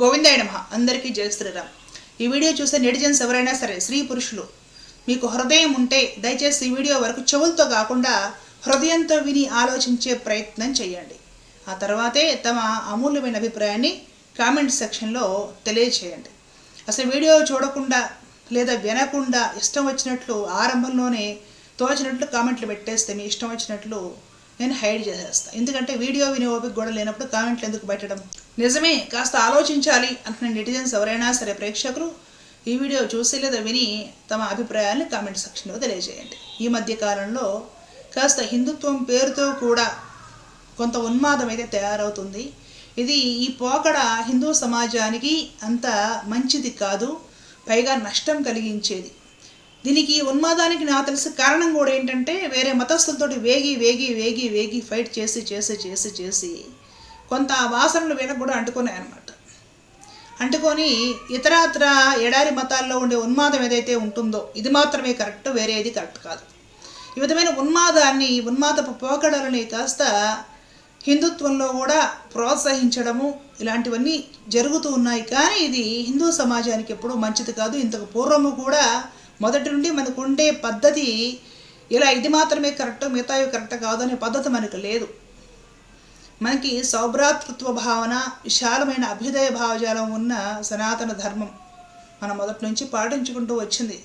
గోవిందాయ నమ. అందరికీ జయ శ్రీరామ్. ఈ వీడియో చూసే నెటిజన్స్ ఎవరైనా సరే స్త్రీ పురుషులు మీకు హృదయం ఉంటే దయచేసి ఈ వీడియో వరకు చెవులతో కాకుండా హృదయంతో విని ఆలోచించే ప్రయత్నం చేయండి. ఆ తర్వాతే తమ అమూల్యమైన అభిప్రాయాన్ని కామెంట్ సెక్షన్లో తెలియచేయండి. అసలు వీడియో చూడకుండా లేదా వినకుండా ఇష్టం వచ్చినట్లు ఆరంభంలోనే తోచినట్లు కామెంట్లు పెట్టేస్తే మీ ఇష్టం వచ్చినట్లు నేను హైడ్ చేసేస్తాను ఎందుకంటే వీడియో విని ఓపిక కూడా లేనప్పుడు కామెంట్లు ఎందుకు పెట్టడం నిజమే కాస్త ఆలోచించాలి అంటున్న నెటిజన్స్ ఎవరైనా సరే ప్రేక్షకులు ఈ వీడియో చూసి లేదా విని తమ అభిప్రాయాన్ని కామెంట్ సెక్షన్లో తెలియజేయండి. ఈ మధ్య కాలంలో కాస్త హిందుత్వం పేరుతో కూడా కొంత ఉన్మాదం అయితే తయారవుతుంది. ఇది ఈ పోకడ హిందూ సమాజానికి అంత మంచిది కాదు పైగా నష్టం కలిగించేది. దీనికి ఉన్మాదానికి నాకు తెలిసి కారణం కూడా ఏంటంటే వేరే మతస్థులతోటి వేగి వేగి వేగి వేగి ఫైట్ చేసి చేసి చేసి చేసి కొంత ఆ వాసనలు వీళ్ళకు కూడా అంటుకున్నాయి అనమాట అంటుకొని ఇతరత్ర ఎడారి మతాల్లో ఉండే ఉన్మాదం ఏదైతే ఉంటుందో ఇది మాత్రమే కరెక్ట్ వేరే ఏది కరెక్ట్ కాదు. ఈ విధమైన ఉన్మాదాన్ని ఉన్మాదపు పోకడలని కాస్త హిందుత్వంలో కూడా ప్రోత్సహించడము ఇలాంటివన్నీ జరుగుతూ ఉన్నాయి. కానీ ఇది హిందూ సమాజానికి ఎప్పుడూ మంచిది కాదు. ఇంతకు పూర్వము కూడా మొదటి నుండి మనకు ఉండే పద్ధతి ఇలా ఇది మాత్రమే కరెక్ట్ మిగతావి కరెక్ట్ కాదు అనే పద్ధతి మనకు లేదు. మనకి సౌభ్రాతృత్వ భావన విశాలమైన అభ్యుదయ భావజాలం ఉన్న సనాతన ధర్మం మనం మొదటి నుంచి పాటించుకుంటూ వచ్చింది.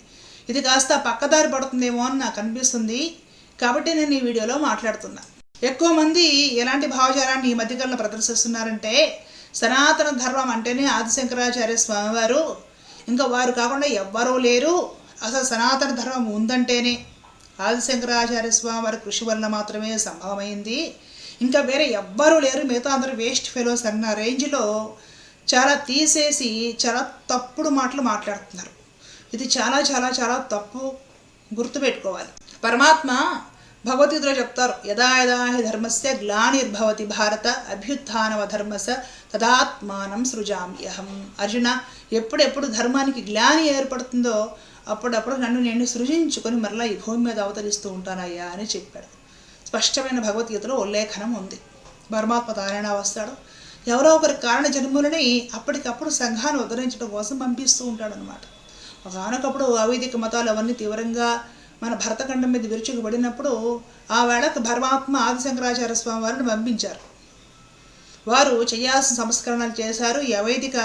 ఇది కాస్త పక్కదారి పడుతుందేమో అని నాకు అనిపిస్తుంది. కాబట్టి నేను ఈ వీడియోలో మాట్లాడుతున్నా. ఎక్కువ మంది ఎలాంటి భావజాలాన్ని ఈ మధ్యకాలంలో ప్రదర్శిస్తున్నారంటే సనాతన ధర్మం అంటేనే ఆదిశంకరాచార్య స్వామివారు. ఇంకా వారు కాకుండా ఎవ్వరూ లేరు. అసలు సనాతన ధర్మం ఉందంటేనే ఆదిశంకరాచార్య స్వామి వారి కృషి వల్ల మాత్రమే సంభవమైంది. ఇంకా వేరే ఎవ్వరూ లేరు. మిగతా అందరూ వేస్ట్ ఫెలోస్ అన్న రేంజ్లో చాలా తీసేసి చాలా తప్పుడు మాటలు మాట్లాడుతున్నారు. ఇది చాలా చాలా చాలా తప్పు గుర్తుపెట్టుకోవాలి. పరమాత్మ భగవద్గీతలో చెప్తారు యదా యదా హి ధర్మస్య గ్లానిర్భవతి భారత అభ్యుత్నవ ధర్మస తదాత్మానం సృజామ్యహం అర్జున ఎప్పుడెప్పుడు ధర్మానికి గ్లాని ఏర్పడుతుందో అప్పుడప్పుడు నన్ను నేను సృజించుకొని మరలా ఈ భూమి మీద అవతరిస్తూ ఉంటానయ్యా అని చెప్పాడు. స్పష్టమైన భగవద్గీతలో ఉల్లేఖనం ఉంది. పరమాత్మ తారైనా వస్తాడు. ఎవరో ఒకరి కారణ జన్ములని అప్పటికప్పుడు సంఘాన్ని ఉద్ధరించడం కోసం పంపిస్తూ ఉంటాడనమాట ఒకనొకప్పుడు అవైదిక మతాలు అవన్నీ తీవ్రంగా మన భరతఖండం మీద విరుచుకుపడినప్పుడు ఆ వేళకు పరమాత్మ ఆదిశంకరాచార్య స్వామి వారిని పంపించారు. వారు చేయాల్సిన సంస్కరణలు చేశారు. ఈ అవైదిక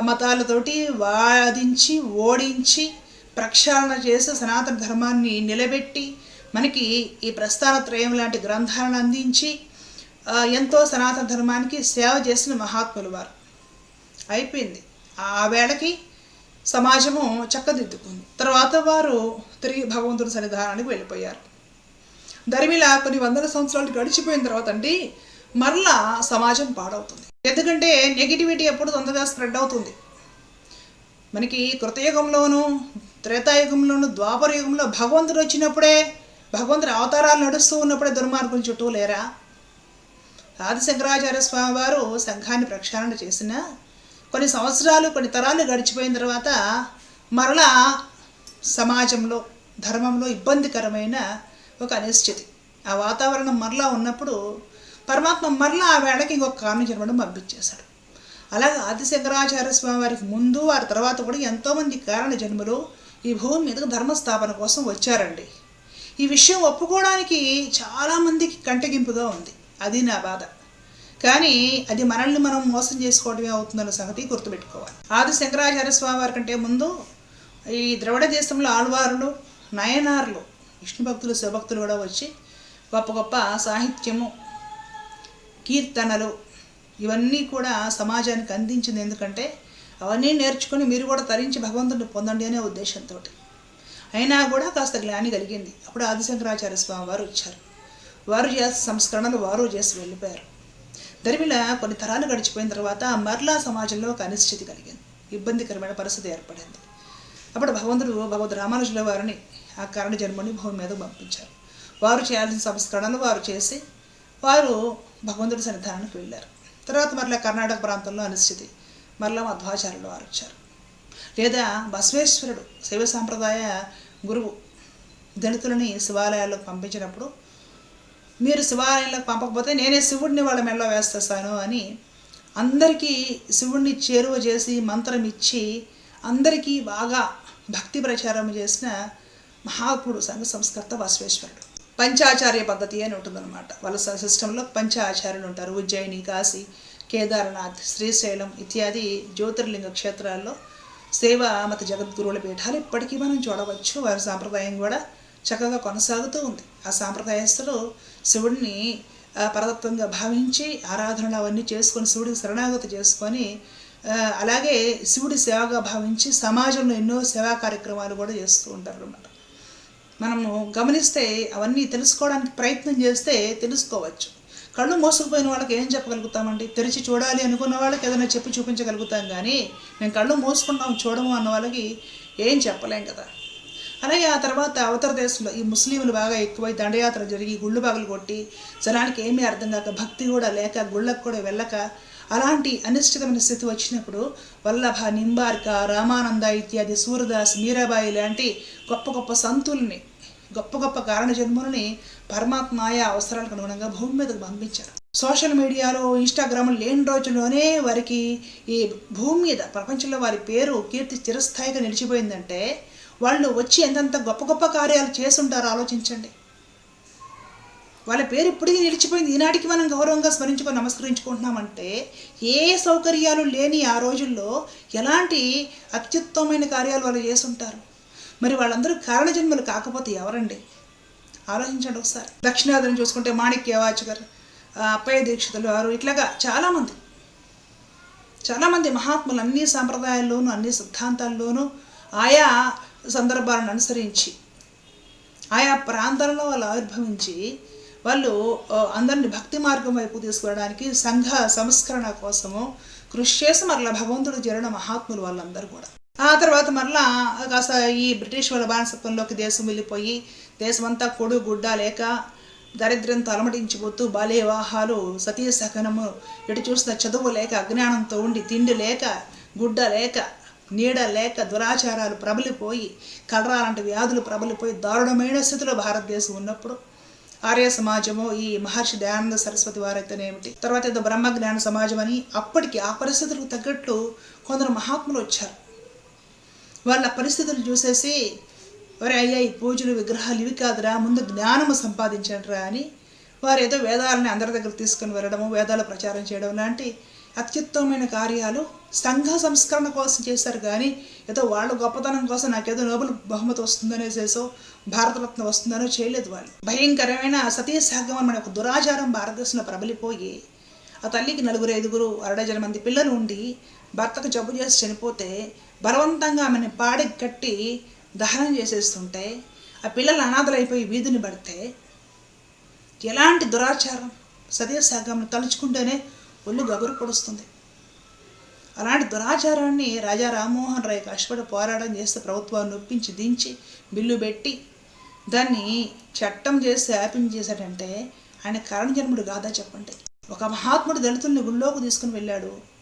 మతాలతోటి వాదించి ఓడించి ప్రక్షాళన చేసి సనాతన ధర్మాన్ని నిలబెట్టి మనకి ఈ ప్రస్థానత్రయం లాంటి గ్రంథాలను అందించి ఎంతో సనాతన ధర్మానికి సేవ చేసిన మహాత్ములు వారు. అయిపోయింది. ఆ వేళకి సమాజము చక్కదిద్దుకుంది. తర్వాత వారు తిరిగి భగవంతుడి సన్నిధానానికి వెళ్ళిపోయారు. దరిమిలా కొన్ని వందల సంవత్సరాలు గడిచిపోయిన తర్వాత అండి మరలా సమాజం పాడవుతుంది. ఎందుకంటే నెగిటివిటీ ఎప్పుడు తొందరగా స్ప్రెడ్ అవుతుంది. మనకి కృతయుగంలోను త్రేతాయుగంలోను ద్వాపర యుగంలో భగవంతుడు వచ్చినప్పుడే భగవంతుని అవతారాలు నడుస్తూ ఉన్నప్పుడే దుర్మార్గుల చుట్టూ లేరా? ఆదిశంకరాచార్య స్వామి వారు సంఘాన్ని ప్రక్షాళన చేసిన కొన్ని సంవత్సరాలు కొన్ని తరాలు గడిచిపోయిన తర్వాత మరలా సమాజంలో ధర్మంలో ఇబ్బందికరమైన ఒక అనిశ్చితి. ఆ వాతావరణం మరలా ఉన్నప్పుడు పరమాత్మ మరలా ఆ వేళకి ఇంకొక కారణం జన్మడం పంపించేశాడు. అలాగే ఆదిశంకరాచార్య స్వామి వారికి ముందు వారి తర్వాత కూడా ఎంతోమంది కారణ జన్మలు ఈ భూమి మీదకు ధర్మస్థాపన కోసం వచ్చారండి. ఈ విషయం ఒప్పుకోవడానికి చాలామందికి కంటగింపుగా ఉంది. అది నా బాధ. కానీ అది మనల్ని మనం మోసం చేసుకోవడమే అవుతుందన్న సంగతి గుర్తుపెట్టుకోవాలి. ఆది శంకరాచార్య స్వామి వారి కంటే ముందు ఈ ద్రవిడ దేశంలో ఆళ్వారులు నయనార్లు విష్ణు భక్తులు శివభక్తులు కూడా వచ్చి గొప్ప గొప్ప సాహిత్యము కీర్తనలు ఇవన్నీ కూడా సమాజానికి అందించింది. ఎందుకంటే అవన్నీ నేర్చుకొని మీరు కూడా తరించి భగవంతుడిని పొందండి అనే ఉద్దేశంతో అయినా కూడా కాస్త గ్లాని కలిగింది. అప్పుడు ఆదిశంకరాచార్య స్వామి వారు వచ్చారు. వారు చేసి సంస్కరణలు వారు చేసి వెళ్ళిపోయారు. దరిమిళ కొన్ని తరాలు గడిచిపోయిన తర్వాత మరలా సమాజంలో ఒక అనిశ్చితి కలిగింది. ఇబ్బందికరమైన పరిస్థితి ఏర్పడింది. అప్పుడు భగవంతుడు భగవద్ రామానుజుల వారిని ఆ కారణ జన్మని భూమి మీద పంపించారు. వారు చేయాల్సిన సంస్కరణలు వారు చేసి వారు భగవంతుడి సన్నిధానానికి వెళ్ళారు. తర్వాత మరలా కర్ణాటక ప్రాంతంలో అనిశ్చితి మరలా మధ్వాచార్యులు వారు వచ్చారు. లేదా బసవేశ్వరుడు శైవ సాంప్రదాయ గురువు దళితులని శివాలయాల్లో పంపించినప్పుడు మీరు శివాలయంలోకి పంపకపోతే నేనే శివుడిని వాళ్ళ మెడలో వేస్తాను అని అందరికీ శివుడిని చేరువ చేసి మంత్రం ఇచ్చి అందరికీ బాగా భక్తి ప్రచారం చేసిన మహాత్ముడు సంఘ సంస్కర్త బసవేశ్వరుడు పంచాచార్య పద్ధతి అని ఉంటుందన్నమాట. వాళ్ళ స- సిస్టంలో పంచ ఆచార్యులు ఉంటారు. ఉజ్జయిని కాశీ కేదార్నాథ్ శ్రీశైలం ఇత్యాది జ్యోతిర్లింగ క్షేత్రాల్లో సేవ మత జగద్గురువుల పీఠాలు ఇప్పటికీ మనం చూడవచ్చు. వారి సాంప్రదాయం కూడా చక్కగా కొనసాగుతూ ఉంది. ఆ సాంప్రదాయస్తులు శివుడిని పరతత్వంగా భావించి ఆరాధనలు అవన్నీ చేసుకొని శివుడికి శరణాగతి చేసుకొని అలాగే శివుడి సేవగా భావించి సమాజంలో ఎన్నో సేవా కార్యక్రమాలు కూడా చేస్తూ ఉంటారు అన్నమాట మనము గమనిస్తే అవన్నీ తెలుసుకోవడానికి ప్రయత్నం చేస్తే తెలుసుకోవచ్చు. కళ్ళు మోసుకుపోయిన వాళ్ళకి ఏం చెప్పగలుగుతామండి? తెరిచి చూడాలి అనుకున్న వాళ్ళకి ఏదైనా చెప్పి చూపించగలుగుతాం కానీ మేము కళ్ళు మోసుకున్నాం చూడము అన్న వాళ్ళకి ఏం చెప్పలేం కదా. అలాగే ఆ తర్వాత అవతర దేశంలో ఈ ముస్లింలు బాగా ఎక్కువై దండయాత్ర జరిగి గుళ్ళు బాగులు కొట్టి జనానికి ఏమీ అర్థం కాక భక్తి కూడా లేక గుళ్ళకు కూడా వెళ్ళక అలాంటి అనిశ్చితమైన స్థితి వచ్చినప్పుడు వల్లభ నింబార్క రామానంద ఇత్యాది సూరదాస్ మీరాబాయి లాంటి గొప్ప గొప్ప సంతుల్ని గొప్ప గొప్ప కారణ జన్మలని పరమాత్మ ఆయా అవసరాలకు అనుగుణంగా భూమి మీదకు పంపించారు. సోషల్ మీడియాలో ఇన్స్టాగ్రామ్ లేని రోజుల్లోనే వారికి ఈ భూమి మీద ప్రపంచంలో వారి పేరు కీర్తి చిరస్థాయిగా నిలిచిపోయిందంటే వాళ్ళు వచ్చి ఎంతంత గొప్ప గొప్ప కార్యాలు చేసుంటారో ఆలోచించండి. వాళ్ళ పేరు ఇప్పటికీ నిలిచిపోయింది. ఈనాటికి మనం గౌరవంగా స్మరించుకొని నమస్కరించుకుంటున్నామంటే ఏ సౌకర్యాలు లేని ఆ రోజుల్లో ఎలాంటి అత్యుత్తమైన కార్యాలు వాళ్ళు చేసుంటారు మరి వాళ్ళందరూ కారణజన్మలు కాకపోతే ఎవరండి? ఆలోచించండి ఒకసారి. దక్షిణాదిని చూసుకుంటే మాణిక్య వాచకర్ అప్పయ్య దీక్షితులు వారు ఇట్లాగా చాలామంది. చాలామంది మహాత్ములు అన్ని సాంప్రదాయాల్లోనూ అన్ని సిద్ధాంతాల్లోనూ ఆయా సందర్భాలను అనుసరించి ఆయా ప్రాంతాలలో వాళ్ళు ఆవిర్భవించి వాళ్ళు అందరిని భక్తి మార్గం వైపు తీసుకువెళ్ళడానికి సంఘ సంస్కరణ కోసము కృషి చేసి మరలా భగవంతుడు జరిగిన మహాత్ములు వాళ్ళందరూ కూడా. ఆ తర్వాత మరలా కాస్త ఈ బ్రిటిష్ వాళ్ళ బానిసత్వంలోకి దేశం వెళ్ళిపోయి దేశమంతా కొడు గుడ్డ లేక దరిద్రంతో అలమటించిపోతూ బాల్య వివాహాలు సతీ సహనము ఎటు చూసిన చదువు లేక అజ్ఞానంతో ఉండి తిండి లేక గుడ్డ లేక నీడ లేక దురాచారాలు ప్రబలిపోయి కలరా లాంటి వ్యాధులు ప్రబలిపోయి దారుణమైన స్థితిలో భారతదేశం ఉన్నప్పుడు ఆర్య సమాజము ఈ మహర్షి దయానంద సరస్వతి వారైతేనేమిటి? తర్వాత ఏదో బ్రహ్మ జ్ఞాన సమాజం అని అప్పటికి ఆ పరిస్థితులకు తగ్గట్లు కొందరు మహాత్ములు వచ్చారు. వాళ్ళ పరిస్థితులు చూసేసి ఒరే అయ్యా ఈ పూజలు విగ్రహాలు ఇవి కాదురా ముందు జ్ఞానము సంపాదించండిరా అని వారు ఏదో వేదాలని అందరి దగ్గర తీసుకుని వెళ్ళడము వేదాల ప్రచారం చేయడం లాంటి అత్యుత్తమైన కార్యాలు సంఘ సంస్కరణ కోసం చేశారు. కానీ ఏదో వాళ్ళ గొప్పతనం కోసం నాకేదో నోబెల్ బహుమతి వస్తుందనేసేసో భారతరత్న వస్తుందనో చేయలేదు వాళ్ళు. భయంకరమైన సతీ సహగమనం అనే ఒక దురాచారం భారతదేశంలో ప్రబలిపోయి ఆ తల్లికి నలుగురు ఐదుగురు అరడజన మంది పిల్లలు ఉండి భర్తకు జబ్బు చేసి చనిపోతే బలవంతంగా ఆమెను పాడికి కట్టి దహనం చేసేస్తుంటే ఆ పిల్లలు అనాథలైపోయి వీధిని పడితే ఎలాంటి దురాచారం? సతీ తలుచుకుంటేనే ఒళ్ళు గగురు పొడుస్తుంది. అలాంటి దురాచారాన్ని రాజా రామ్మోహన్ రాయ్ కష్టపడి పోరాటం చేస్తే ప్రభుత్వాన్ని ఒప్పించి దించి బిల్లు పెట్టి దాన్ని చట్టం చేసి ఆపించేశాడంటే ఆయన కారణజన్ముడు కాదా చెప్పండి? ఒక మహాత్ముడు దళితుల్ని గుళ్ళోకి తీసుకుని వెళ్ళాడు.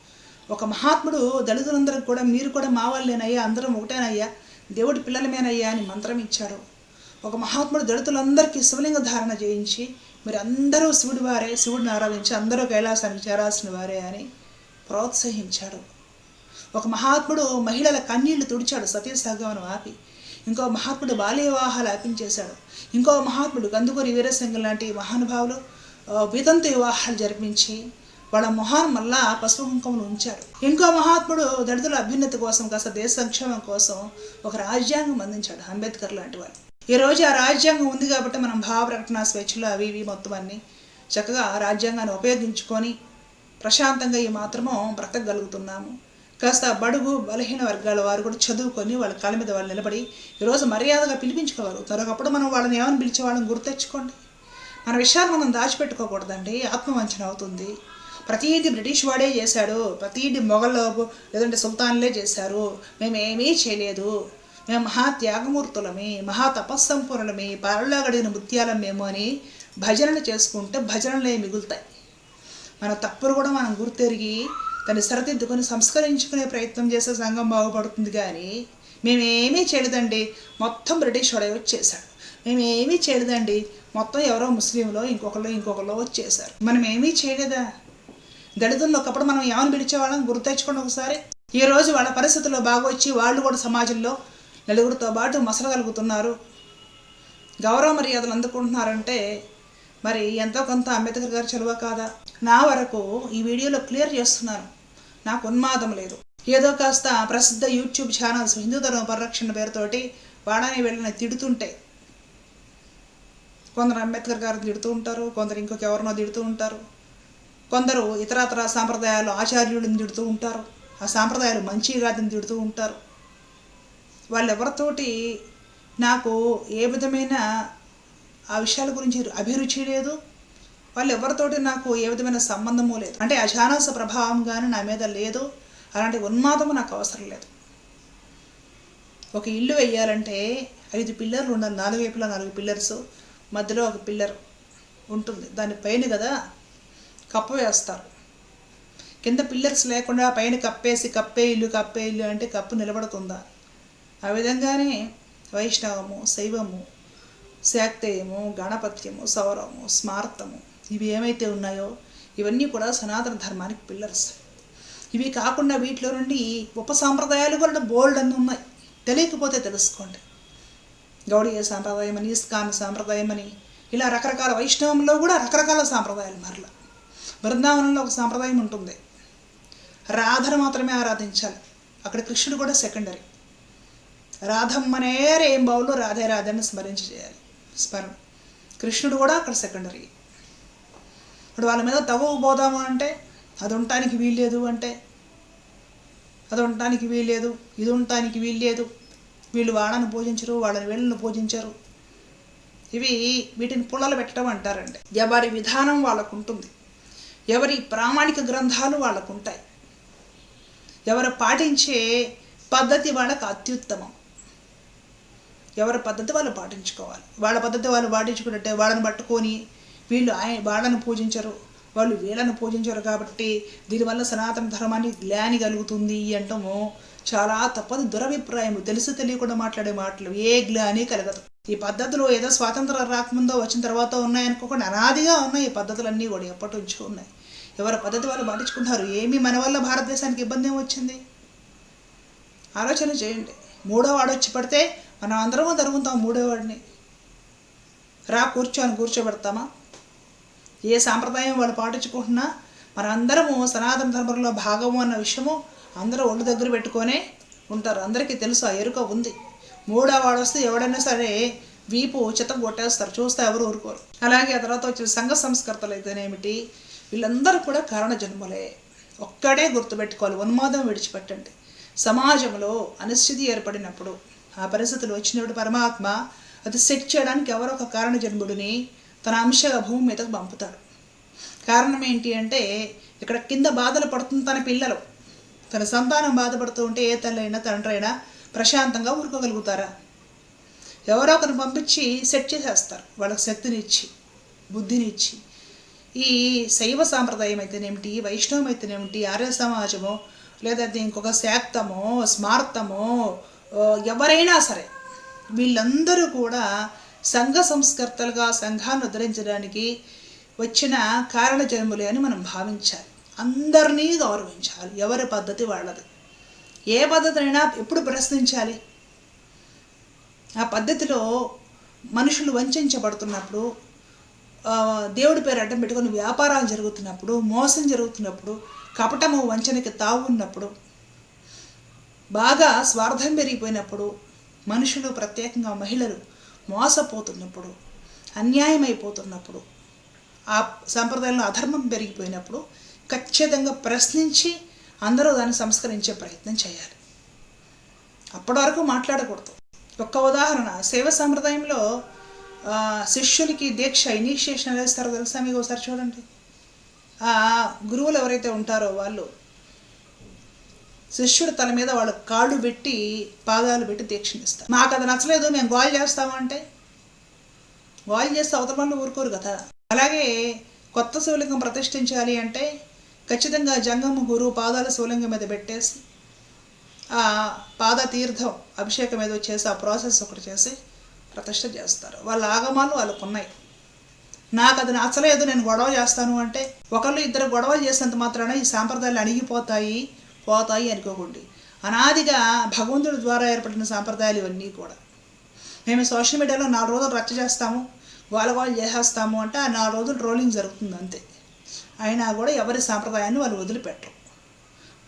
ఒక మహాత్ముడు దళితులందరికి కూడా మీరు కూడా మా వాళ్ళేనయ్యా అందరం ఒకటేనయ్యా దేవుడి పిల్లలమేనయ్యా అని మంత్రం ఇచ్చాడు ఒక మహాత్ముడు దళితులందరికీ శివలింగ ధారణ చేయించి మీరు అందరూ శివుడి వారే శివుడిని ఆరాధించి అందరూ కైలాసానికి చేరాల్సిన వారే అని ప్రోత్సహించాడు ఒక మహాత్ముడు మహిళల కన్నీళ్ళు తుడిచాడు సతీ ఆపి. ఇంకో మహాత్ముడు బాల్య వివాహాలు ఆపించేశాడు. ఇంకో మహాత్ముడు కందుకూరి వీరసింగం లాంటి మహానుభావులు వితంతు వివాహాలు జరిపించి వాళ్ళ మొహాన్ మళ్ళా పసుపు కుంకుమలు ఉంచారు. ఇంకో మహాత్ముడు దళితుల అభ్యున్నతి కోసం కాస్త దేశ సంక్షేమం కోసం ఒక రాజ్యాంగం అందించాడు అంబేద్కర్ లాంటి వాళ్ళు ఈ రోజు ఆ రాజ్యాంగం ఉంది కాబట్టి మనం భావ ప్రకటన స్వేచ్ఛలు అవి ఇవి మొత్తం అన్ని చక్కగా ఆ రాజ్యాంగాన్ని ఉపయోగించుకొని ప్రశాంతంగా ఈ మాత్రము బ్రతకగలుగుతున్నాము. కాస్త బడుగు బలహీన వర్గాల వారు కూడా చదువుకొని వాళ్ళ కాళ్ళ మీద వాళ్ళు నిలబడి ఈరోజు మర్యాదగా పిలిపించుకోగలుగుతారు. ఒకప్పుడు మనం వాళ్ళని ఏమని పిలిచేవాళ్ళని గుర్తెచ్చుకోండి. మన విషయాలు మనం దాచిపెట్టుకోకూడదండి. ఆత్మవంచన అవుతుంది. ప్రతీది బ్రిటిష్ వాడే చేశాడు. ప్రతీది మొఘల్ లేదంటే సుల్తాన్లే చేశారు. మేమేమీ చేయలేదు. మేము మహా త్యాగమూర్తులమే మహా తపస్సంపూర్ణమే పాలలో గడిగిన ముత్యాలం మేము అని భజనలు చేసుకుంటే భజనలే మిగులుతాయి. మన తప్పులు కూడా మనం గుర్తెరిగి దాన్ని సరిదిద్దుకొని సంస్కరించుకునే ప్రయత్నం చేసే సంఘం బాగుపడుతుంది కానీ మేమేమీ చేయలేదండి. మొత్తం బ్రిటిష్ వాడే వచ్చేసాడు మేమేమీ చేయలేదండి. మొత్తం ఎవరో ముస్లింలో ఇంకొకరు ఇంకొకరు వచ్చేసారు మనం ఏమీ చేయలేదా? దళితుల్లో ఒకప్పుడు మనం ఏమని పిలిచేవాళ్ళం గుర్తు తెచ్చుకోండి ఒకసారి. ఈ రోజు వాళ్ళ పరిస్థితుల్లో బాగొచ్చి వాళ్ళు కూడా సమాజంలో నలుగురితో పాటు మసలగలుగుతున్నారు గౌరవ మర్యాదలు అందుకుంటున్నారంటే మరి ఎంతో కొంత అంబేద్కర్ గారు చలువ కాదా? నా వరకు ఈ వీడియోలో క్లియర్ చేస్తున్నాను. నాకు ఉన్మాదం లేదు. ఏదో కాస్త ప్రసిద్ధ యూట్యూబ్ ఛానల్స్ హిందూ ధర్మ పరిరక్షణ పేరుతోటి వాడని వెళ్ళిన తిడుతుంటే కొందరు అంబేద్కర్ గారిని తిడుతూ ఉంటారు కొందరు ఇంకొక ఎవరినో తిడుతూ ఉంటారు. కొందరు ఇతరతర సాంప్రదాయాలు ఆచార్యుడిని తిడుతూ ఉంటారు ఆ సాంప్రదాయాలు మంచి కాదని తిడుతూ ఉంటారు. వాళ్ళు ఎవరితోటి నాకు ఏ విధమైన ఆ విషయాల గురించి అభిరుచి లేదు వాళ్ళు ఎవరితోటి నాకు ఏ విధమైన సంబంధము లేదు. అంటే అజానాస ప్రభావం కానీ నా మీద లేదు అలాంటి ఉన్మాదము నాకు అవసరం లేదు. ఒక ఇల్లు వేయాలంటే ఐదు పిల్లర్లు ఉండాలి నాలుగు వైపులా నాలుగు పిల్లర్స్. మధ్యలో ఒక పిల్లర్ ఉంటుంది. దాని పైన కదా కప్ప వేస్తారు. కింద పిల్లర్స్ లేకుండా పైన కప్పేసి కప్పే ఇల్లు కప్పే ఇల్లు అంటే కప్పు నిలబడుతుందా ఆ విధంగానే వైష్ణవము శైవము శాక్తేయము గణపత్యము సౌరము స్మార్తము ఇవి ఏమైతే ఉన్నాయో ఇవన్నీ కూడా సనాతన ధర్మానికి పిల్లర్స్. ఇవి కాకుండా వీటిలో నుండి ఉప సాంప్రదాయాలు కూడా బోల్డ్ అన్నీ ఉన్నాయి. తెలియకపోతే తెలుసుకోండి. గౌడీయ సాంప్రదాయం అని ఇస్కాన్ సాంప్రదాయం అని ఇలా రకరకాల వైష్ణవంలో కూడా రకరకాల సాంప్రదాయాలు మరలా. బృందావనంలో ఒక సాంప్రదాయం ఉంటుంది. రాధను మాత్రమే ఆరాధించాలి. అక్కడ కృష్ణుడు కూడా సెకండరీ రాధమ్మనే ఏం బావులో రాధే రాధని స్మరించి చేయాలి. స్మరణ. కృష్ణుడు కూడా అక్కడ సెకండరీ ఇప్పుడు వాళ్ళ మీద తగువ పోదాము అంటే అది ఉండటానికి వీల్లేదు అంటే అది ఉండటానికి వీల్లేదు ఇది ఉండటానికి వీల్లేదు వీళ్ళు వాళ్ళని పూజించరు వాళ్ళని వీళ్ళని పూజించరు. ఇవి వీటిని పుల్లలు పెట్టడం అంటారండి. ఎవరి విధానం వాళ్ళకు ఉంటుంది. ఎవరి ప్రామాణిక గ్రంథాలు వాళ్ళకు ఉంటాయి. ఎవరు పాటించే పద్ధతి వాళ్ళకు అత్యుత్తమం. ఎవరి పద్ధతి వాళ్ళు పాటించుకోవాలి. వాళ్ళ పద్ధతి వాళ్ళు పాటించుకుంటే వాళ్ళని పట్టుకొని వీళ్ళు ఆయన వాళ్ళని పూజించరు. వాళ్ళు వీళ్ళని పూజించరు కాబట్టి దీనివల్ల సనాతన ధర్మాన్ని గ్లాని కలుగుతుంది అంటాము. చాలా తప్పదు దురభిప్రాయం తెలుసు తెలియకుండా మాట్లాడే మాటలు ఏ గ్లాని కలగదు. ఈ పద్ధతులు ఏదో స్వాతంత్రం రాకముందో వచ్చిన తర్వాత ఉన్నాయనుకోకుండా అనాదిగా ఉన్నాయి ఈ పద్ధతులన్నీ కూడా ఎప్పటి నుంచో ఉన్నాయి. ఎవరి పద్ధతి వాళ్ళు పాటించుకుంటారు ఏమి మన వల్ల భారతదేశానికి ఇబ్బంది వచ్చింది? ఆలోచన చేయండి. మూడో వాడు వచ్చి పడితే మనం అందరము తరుగుతాం మూడో వాడిని. రా కూర్చొని కూర్చోబెడతామా? ఏ సాంప్రదాయం వాళ్ళు పాటించుకుంటున్నా? మనందరము సనాతన ధర్మంలో భాగము అన్న విషయము అందరూ ఒళ్ళు దగ్గర పెట్టుకొనే ఉంటారు. అందరికీ తెలుసు ఆ ఎరుక ఉంది. మూడో వాడు వస్తే ఎవడైనా సరే వీపు ఉచితం కొట్టేస్తారు. చూస్తే ఎవరు ఊరుకోరు. అలాగే ఆ తర్వాత వచ్చిన సంఘ సంస్కర్తలు అయితేనేమిటి? వీళ్ళందరూ కూడా కారణ జన్మలే. ఒక్కడే గుర్తుపెట్టుకోవాలి. ఉన్మాదం విడిచిపెట్టండి. సమాజంలో అనిశ్చితి ఏర్పడినప్పుడు ఆ పరిస్థితులు వచ్చినప్పుడు పరమాత్మ అది సెట్ చేయడానికి ఎవరో ఒక కారణ జన్ముడిని తన అంశగా భూమి మీదకు పంపుతాడు కారణం ఏంటి అంటే ఇక్కడ కింద బాధలు పడుతుంది తన పిల్లలు. తన సంతానం బాధపడుతూ ఉంటే ఏ తల్లి అయినా తండ్రి అయినా ప్రశాంతంగా ఊరుకోగలుగుతారా? ఎవరో ఒకరిని పంపించి సెట్ చేసేస్తారు. వాళ్ళకి శక్తినిచ్చి బుద్ధినిచ్చి ఈ శైవ సాంప్రదాయం అయితేనేమిటి వైష్ణవం అయితేనేమిటి ఆర్య సమాజమో లేదా ఇంకొక శాక్తమో స్మార్తమో ఎవరైనా సరే వీళ్ళందరూ కూడా సంఘ సంస్కర్తలుగా సంఘాన్ని ఉద్ధరించడానికి వచ్చిన కారణ జన్ములే అని మనం భావించాలి. అందరినీ గౌరవించాలి. ఎవరి పద్ధతి వాళ్ళది? ఏ పద్ధతినైనా ఎప్పుడు ప్రశ్నించాలి? ఆ పద్ధతిలో మనుషులు వంచబడుతున్నప్పుడు ఆ, దేవుడి పేరు అడ్డం పెట్టుకొని వ్యాపారాలు జరుగుతున్నప్పుడు మోసం జరుగుతున్నప్పుడు కపటము వంచనకి తావు ఉన్నప్పుడు బాగా స్వార్థం పెరిగిపోయినప్పుడు మనుషులు ప్రత్యేకంగా మహిళలు మోసపోతున్నప్పుడు అన్యాయం అయిపోతున్నప్పుడు ఆ సంప్రదాయంలో అధర్మం పెరిగిపోయినప్పుడు ఖచ్చితంగా ప్రశ్నించి అందరూ దాన్ని సంస్కరించే ప్రయత్నం చేయాలి. అప్పటి వరకు మాట్లాడకూడదు. ఒక్క ఉదాహరణ సేవ సంప్రదాయంలో శిష్యునికి దీక్ష ఇనీషియేషన్ ఎలా ఇస్తారో తెలుసా మీకు ఒకసారి చూడండి. ఆ గురువులు ఎవరైతే ఉంటారో వాళ్ళు శిష్యుడు తల మీద వాళ్ళు కాళ్ళు పెట్టి పాదాలు పెట్టి దీక్షనిస్తారు. మాకు అది నచ్చలేదు మేము గోల్ చేస్తామంటే గోల్ చేస్తే అవతల వాళ్ళు ఊరుకోరు కదా. అలాగే కొత్త శివలింగం ప్రతిష్ఠించాలి అంటే ఖచ్చితంగా జంగమ్మ గురువు పాదాల శివలింగం మీద పెట్టేసి ఆ పాద తీర్థం అభిషేకం ఏదో చేసి ఆ ప్రాసెస్ ఒకటి చేసి ప్రతిష్ట చేస్తారు. వాళ్ళ ఆగమాలు వాళ్ళకు ఉన్నాయి నాకు అది నచ్చలేదు నేను గొడవ చేస్తాను అంటే ఒకళ్ళు ఇద్దరు గొడవలు చేసినంత మాత్రాన ఈ సాంప్రదాయాలు అణిగిపోతాయి పోతాయి అనుకోకండి. అనాదిగా భగవంతుడి ద్వారా ఏర్పడిన సాంప్రదాయాలు ఇవన్నీ కూడా. మేము సోషల్ మీడియాలో నాలుగు రోజులు రచ్చ చేస్తాము వాళ్ళ వాళ్ళు చేసేస్తాము అంటే ఆ నాలుగు రోజులు ట్రోలింగ్ జరుగుతుంది అంతే. అయినా కూడా ఎవరి సాంప్రదాయాన్ని వాళ్ళు వదిలిపెట్టరు.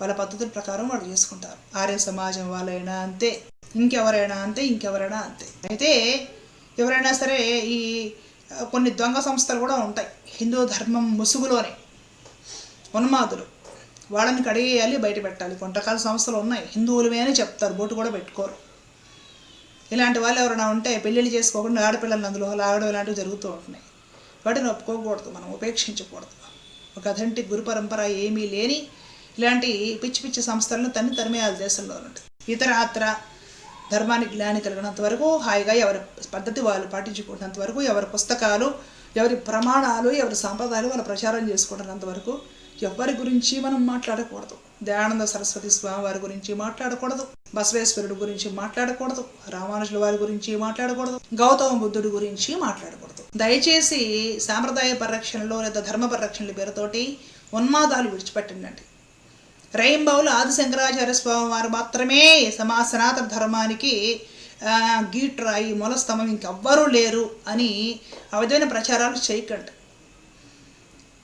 వాళ్ళ పద్ధతుల ప్రకారం వాళ్ళు చేసుకుంటారు. ఆర్య సమాజం వాళ్ళైనా అంతే. ఇంకెవరైనా అంతే ఇంకెవరైనా అంతే. అయితే ఎవరైనా సరే ఈ కొన్ని దొంగ సంస్థలు కూడా ఉంటాయి. హిందూ ధర్మం ముసుగులోనే. ఉన్మాదులు. వాళ్ళని కడిగేయాలి బయట పెట్టాలి. కొన్ని రకాల సంస్థలు ఉన్నాయి. హిందువులమే అని చెప్తారు. బోటు కూడా పెట్టుకోరు. ఇలాంటి వాళ్ళు ఎవరైనా ఉంటే పెళ్ళిళ్ళు చేసుకోకుండా ఆడపిల్లలు అందులో లాగడం ఇలాంటివి జరుగుతూ ఉంటున్నాయి. వాటిని ఒప్పుకోకూడదు. మనం ఉపేక్షించకూడదు. ఒక అథెంటిక్ గురు పరంపర ఏమీ లేని ఇలాంటి పిచ్చి పిచ్చి సంస్థలను తన్ని తరిమేయాలి దేశంలో ఇతర అత్ర ధర్మానికి జ్ఞాని కలిగినంత వరకు హాయిగా ఎవరి పద్ధతి వాళ్ళు పాటించుకుంటున్నంత వరకు ఎవరి పుస్తకాలు ఎవరి ప్రమాణాలు ఎవరి సాంప్రదాయాలు వాళ్ళు ప్రచారం చేసుకుంటున్నంత వరకు ఎవరి గురించి మనం మాట్లాడకూడదు. దయానంద సరస్వతి స్వామి వారి గురించి మాట్లాడకూడదు. బసవేశ్వరుడు గురించి మాట్లాడకూడదు. రామానుజుల వారి గురించి మాట్లాడకూడదు. గౌతమ బుద్ధుడి గురించి మాట్లాడకూడదు. దయచేసి సాంప్రదాయ పరిరక్షణలో లేదా ధర్మ పరిరక్షణల పేరుతోటి ఉన్మాదాలు విడిచిపెట్టండి. రైంబావులు ఆది శంకరాచార్య స్వామి వారు మాత్రమే సమా సనాతన ధర్మానికి గీట్రాయి మూలస్తంభం ఇంకెవ్వరూ లేరు అని అవిధమైన ప్రచారాలు చేయకండి.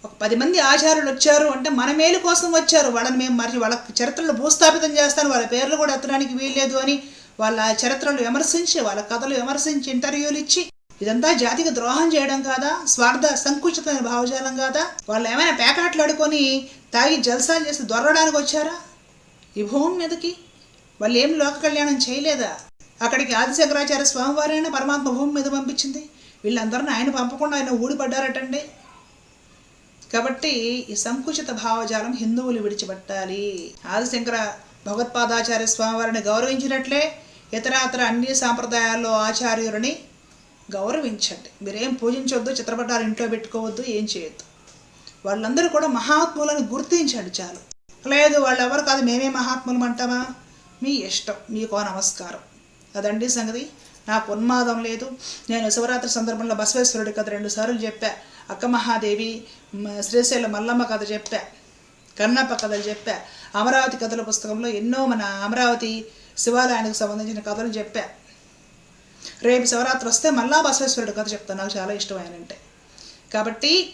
ఒక పది మంది ఆచార్యులు వచ్చారు అంటే మన మేలు కోసం వచ్చారు. వాళ్ళని మేము మరి వాళ్ళ చరిత్రలు భూస్థాపితం చేస్తాను. వాళ్ళ పేర్లు కూడా ఎత్తడానికి వీల్లేదు అని వాళ్ళ చరిత్రలు విమర్శించి వాళ్ళ కథలు విమర్శించి ఇంటర్వ్యూలు ఇచ్చి ఇదంతా జాతికి ద్రోహం చేయడం కాదా? స్వార్థ సంకుచితమైన భావజాలం కాదా? వాళ్ళు ఏమైనా పేకాట్లాడుకొని తాగి జల్సాలు చేసి దొరడానికి వచ్చారా? ఈ భూమి మీదకి? వాళ్ళు ఏం లోక కళ్యాణం చేయలేదా? అక్కడికి ఆదిశంకరాచార్య స్వామివారైనా పరమాత్మ భూమి మీద పంపించింది? వీళ్ళందరిని ఆయన పంపకుండా ఆయన ఊడిపడ్డారటండి. కాబట్టి ఈ సంకుచిత భావజాలం హిందువులు విడిచిపెట్టాలి. ఆదిశంకర భగవత్పాదాచార్య స్వామివారిని గౌరవించినట్లే ఇతరాతర అన్ని సాంప్రదాయాల్లో ఆచార్యులని గౌరవించండి. మీరేం పూజించవద్దు చిత్రపటాలు ఇంట్లో పెట్టుకోవద్దు ఏం చేయొద్దు. వాళ్ళందరూ కూడా మహాత్ములను గుర్తించండి చాలు. లేదు వాళ్ళు ఎవరు కాదు మేమే మహాత్ములం అంటామా? మీ ఇష్టం మీకో నమస్కారం. అదండి సంగతి. నాకు ఉన్మాదం లేదు. నేను శివరాత్రి సందర్భంలో బసవేశ్వరుడి కథ రెండు సార్లు చెప్పా. అక్క మహాదేవి శ్రీశైల మల్లమ్మ కథ చెప్పా. కన్నప్ప కథలు చెప్పా. అమరావతి కథల పుస్తకంలో ఎన్నో మన అమరావతి శివాలయానికి సంబంధించిన కథలు చెప్పా. రేపు శివరాత్రి వస్తే మళ్ళా బసవేశ్వరుడు కథ చెప్తాను. నాకు చాలా ఇష్టం ఆయన అంటే కాబట్టి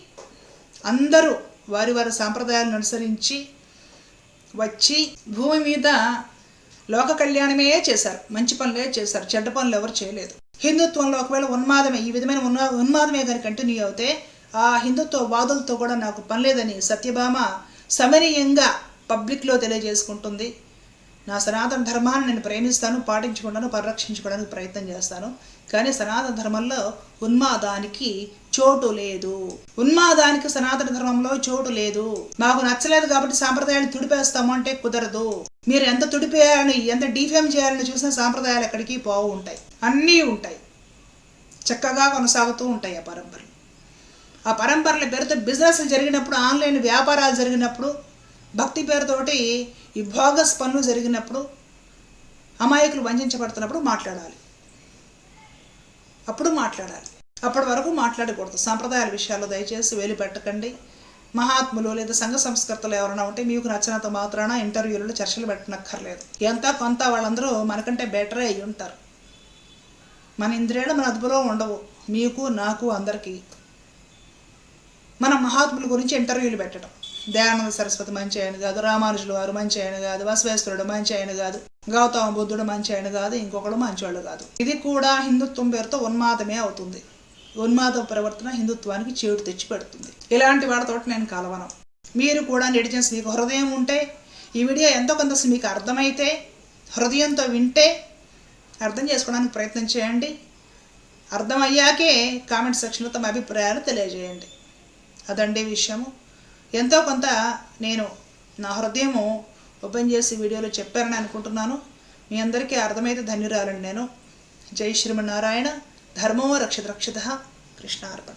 అందరూ వారి వారి సాంప్రదాయాలను అనుసరించి వచ్చి భూమి మీద లోక కళ్యాణమే చేశారు. మంచి పనులే చేశారు. చెడ్డ పనులు ఎవరు చేయలేదు. హిందుత్వంలో ఒకవేళ ఉన్మాదమే ఈ విధమైన ఉన్మా ఉన్మాదమే కానీ కంటిన్యూ అవుతే ఆ హిందుత్వ వాదులతో కూడా నాకు పనిలేదని సత్యభామ సమనీయంగా పబ్లిక్లో తెలియజేసుకుంటుంది. నా సనాతన ధర్మాన్ని నేను ప్రేమిస్తాను పాటించుకుంటాను పరిరక్షించుకోవడానికి ప్రయత్నం చేస్తాను. కానీ సనాతన ధర్మంలో ఉన్మాదానికి చోటు లేదు. ఉన్మాదానికి సనాతన ధర్మంలో చోటు లేదు. మాకు నచ్చలేదు కాబట్టి సాంప్రదాయాలు తుడిపేస్తాము అంటే కుదరదు. మీరు ఎంత తుడిపేయాలని ఎంత డిఫేమ్ చేయాలని చూసిన సాంప్రదాయాలు ఎక్కడికి పోవు ఉంటాయి. అన్నీ ఉంటాయి. చక్కగా కొనసాగుతూ ఉంటాయి ఆ పరంపరలు. ఆ పరంపరల పేరుతో బిజినెస్ జరిగినప్పుడు ఆన్లైన్ వ్యాపారాలు జరిగినప్పుడు భక్తి పేరుతోటి ఈ భోగస్ పనులు జరిగినప్పుడు అమాయకులు వంచబడుతున్నప్పుడు మాట్లాడాలి. అప్పుడు మాట్లాడాలి. అప్పటి వరకు మాట్లాడకూడదు. సాంప్రదాయాల విషయాల్లో దయచేసి వేలు పెట్టకండి. మహాత్ములు లేదా సంఘ సంస్కర్తలు ఎవరైనా ఉంటే మీకు నచ్చినంత మాత్రాన ఇంటర్వ్యూలలో చర్చలు పెట్టనక్కర్లేదు. ఎంత కొంత వాళ్ళందరూ మనకంటే బెటరే అయ్యి ఉంటారు. మన ఇంద్రియాలు మన అదుపులో ఉండవు. మీకు నాకు అందరికీ. మన మహాత్ముల గురించి ఇంటర్వ్యూలు పెట్టడం. దయానంద సరస్వతి మంచి ఆయన కాదు రామానుజులు వారు మంచి ఆయన కాదు బసవేశ్వరుడు మంచి ఆయన కాదు గౌతమ బుద్ధుడు మంచి ఆయన కాదు ఇంకొకడు మంచివాళ్ళు కాదు. ఇది కూడా హిందుత్వం పేరుతో ఉన్మాదమే అవుతుంది. ఉన్మాద ప్రవర్తన హిందుత్వానికి చేటు తెచ్చి పెడుతుంది. ఇలాంటి వాడితో నేను కలవను. మీరు కూడా నెటిజన్స్ మీకు హృదయం ఉంటే ఈ వీడియో ఎంతో కొంత మీకు అర్థమైతే హృదయంతో వింటే అర్థం చేసుకోవడానికి ప్రయత్నం చేయండి. అర్థమయ్యాకే కామెంట్ సెక్షన్లో తమ అభిప్రాయాలు తెలియజేయండి. అదండి విషయము. ఎంతో కొంత నేను నా హృదయము ఓపెన్ చేసి వీడియోలో చెప్పారని అనుకుంటున్నాను. మీ అందరికీ అర్థమైతే ధన్యురాలండి నేను. జై శ్రీమన్నారాయణ. ధర్మో రక్షిత రక్షిత. కృష్ణార్పణ.